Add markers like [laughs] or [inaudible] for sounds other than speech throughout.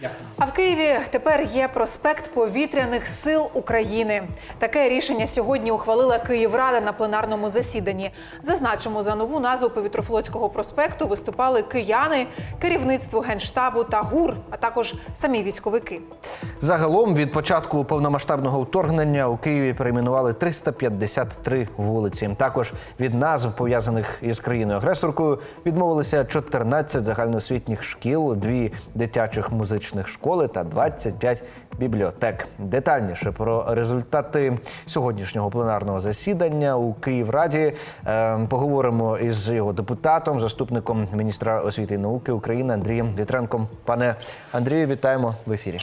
gli. А в Києві тепер є проспект повітряних сил України. Таке рішення сьогодні ухвалила Київрада на пленарному засіданні. Зазначимо, за нову назву повітрофлотського проспекту виступали кияни, керівництво генштабу та ГУР, а також самі військовики. Загалом від початку повномасштабного вторгнення у Києві перейменували 353 вулиці. Також від назв пов'язаних із країною-агресоркою відмовилися 14 загальноосвітніх шкіл, дві дитячих музичних школи та 25 бібліотек. Детальніше про результати сьогоднішнього пленарного засідання у Київраді е, поговоримо із його депутатом, заступником міністра освіти і науки України Андрієм Вітренком. Пане Андрію, вітаємо в ефірі.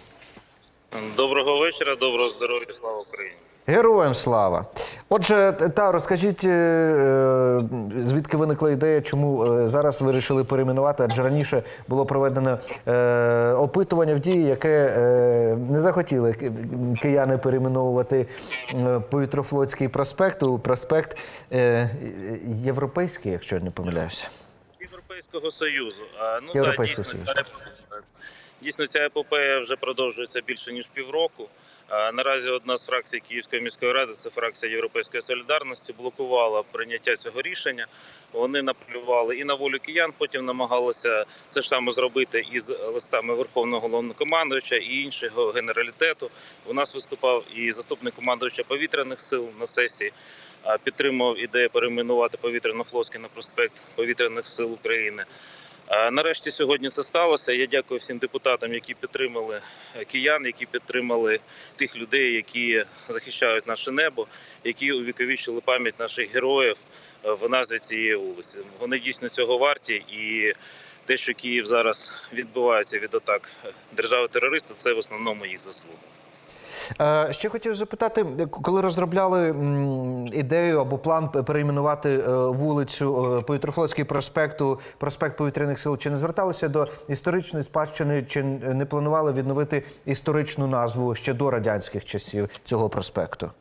Доброго вечора, доброго здоров'я, слава Україні. Героям слава! Отже, та розкажіть, е, е, звідки виникла ідея, чому е, зараз вирішили перейменувати? Адже раніше було проведено опитування в дії, яке не захотіли кияни перейменовувати повітрофлотський проспект у проспект європейський, якщо я не помиляюся. Європейського Союзу. А, ну, Європейського так, дійсно, Союзу. Ця, дійсно, ця епопея вже продовжується більше ніж півроку. Наразі одна з фракцій Київської міської ради, це фракція Європейської солідарності, блокувала прийняття цього рішення. Вони наплювали і на волю киян, потім намагалися це ж саме зробити із листами Верховного головнокомандуюча і іншого генералітету. У нас виступав і заступник командуюча повітряних сил на сесії. а, Підтримав ідею перейменувати повітряно-флотський на проспект повітряних сил України. А, Нарешті сьогодні це сталося. Я дякую всім депутатам, які підтримали е, киян, які підтримали тих людей, які захищають наше небо, які увіковічили пам'ять наших героїв е, в назві цієї вулиці. Вони дійсно цього варті, і те, що Київ зараз відбувається від атак держави терориста, це в основному їх заслуга. Е, Ще хотів запитати, коли розробляли ідею або план перейменувати е, вулицю е, Повітрофлотський проспекту, проспект повітряних сил, чи не зверталися до історичної спадщини, чи не планували відновити історичну назву ще до радянських часів цього проспекту?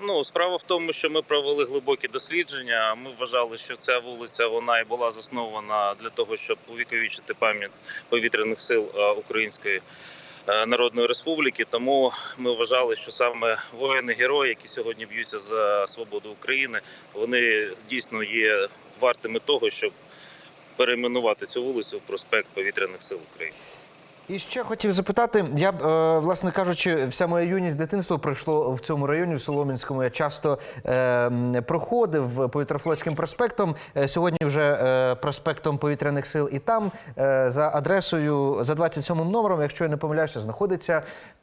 Ну, справа в тому, що ми провели глибокі дослідження. Ми вважали, що ця вулиця вона і була заснована для того, щоб увіковічити пам'ять повітряних сил Української Народної Республіки. Тому ми вважали, що саме воїни-герої, які сьогодні б'ються за свободу України, вони дійсно є вартими того, щоб перейменувати цю вулицю в проспект повітряних сил України. І ще хотів запитати, я е, власне кажучи, вся моя юність дитинство пройшло в цьому районі, в Солом'янському. Я часто е, проходив повітрофлотським проспектом. Е, Сьогодні вже е, проспектом повітряних сил. І там е, за адресою, за 27 номером, якщо я не помиляюся, знаходиться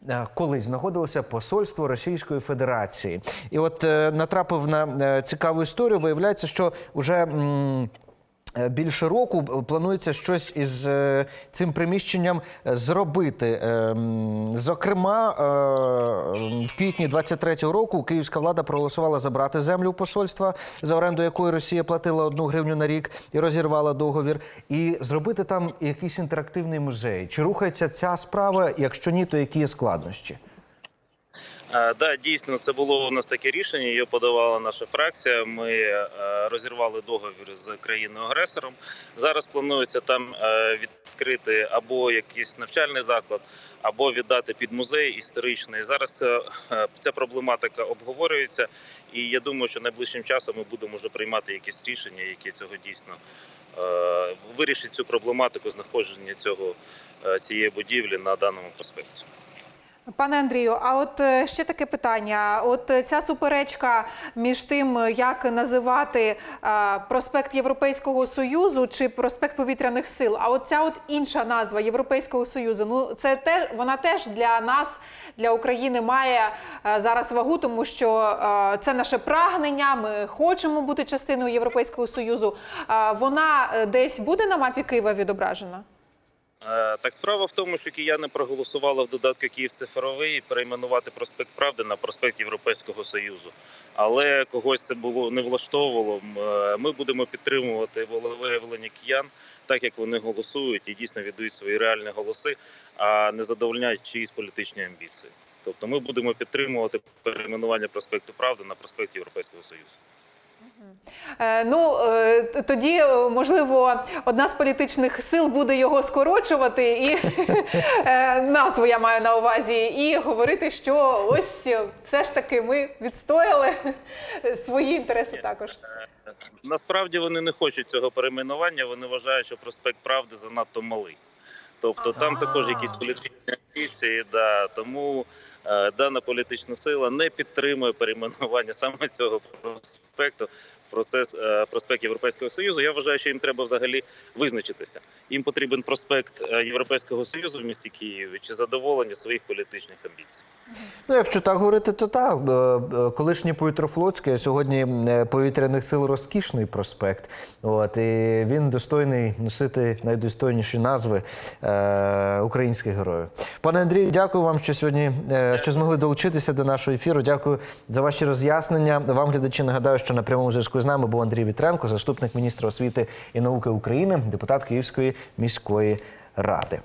е, колись знаходилося посольство Російської Федерації. І от е, натрапив на е, цікаву історію. Виявляється, що вже. м, Більше року планується щось із е, цим приміщенням е, зробити. Е, Зокрема, е, в квітні 23-го року київська влада проголосувала забрати землю у посольства, за оренду якої Росія платила одну гривню на рік і розірвала договір, і зробити там якийсь інтерактивний музей. Чи рухається ця справа? Якщо ні, то які є складнощі? Да, дійсно, це було у нас таке рішення. Його подавала наша фракція. Ми е, розірвали договір з країною-агресором. Зараз планується там е, відкрити або якийсь навчальний заклад, або віддати під музей історичний. Зараз ця, е, проблематика обговорюється, і я думаю, що найближчим часом ми будемо вже приймати якісь рішення, які цього дійсно вирішить цю проблематику знаходження цього цієї будівлі на даному проспекті. Пане Андрію, а от е, ще таке питання: от е, ця суперечка між тим, як називати е, проспект Європейського Союзу чи проспект повітряних сил, а от ця от інша назва Європейського Союзу, ну це те, вона теж для нас, для України, має зараз вагу, тому що це наше прагнення. Ми хочемо бути частиною Європейського Союзу. Вона десь буде на мапі Києва відображена? Е, Так, справа в тому, що кияни проголосували в додатку Київ цифровий перейменувати проспект Правди на проспект Європейського Союзу. Але когось це було не влаштовувало. Е, Ми будемо підтримувати волевиявлення киян, так як вони голосують і дійсно віддають свої реальні голоси, а не задовольняють чиїсь політичні амбіції. Тобто ми будемо підтримувати перейменування проспекту Правди на проспект Європейського Союзу. Е, Ну е, тоді, е, можливо, одна з політичних сил буде його скорочувати, і [laughs] назву я маю на увазі, і говорити, що ось все ж таки ми відстояли [laughs] свої інтереси також. Насправді вони не хочуть цього перейменування. Вони вважають, що проспект Правди занадто малий. Тобто там також якісь політичні амбіції, да, тому е, дана політична сила не підтримує перейменування саме цього проспекту процес е, проспект Європейського Союзу. Я вважаю, що їм треба взагалі визначитися. Їм потрібен проспект е, Європейського Союзу в місті Києві чи задоволення своїх політичних амбіцій. Ну, якщо так говорити, то так. Е, Колишній Повітрофлотський, а сьогодні повітряних сил розкішний проспект. От, і він достойний носити найдостойніші назви е, українських героїв. Пане Андрію, дякую вам, що сьогодні е, що змогли долучитися до нашого ефіру. Дякую за ваші роз'яснення. Вам, глядачі, нагадаю, що на прямому з нами був Андрій Вітренко, заступник міністра освіти і науки України, депутат Київської міської ради.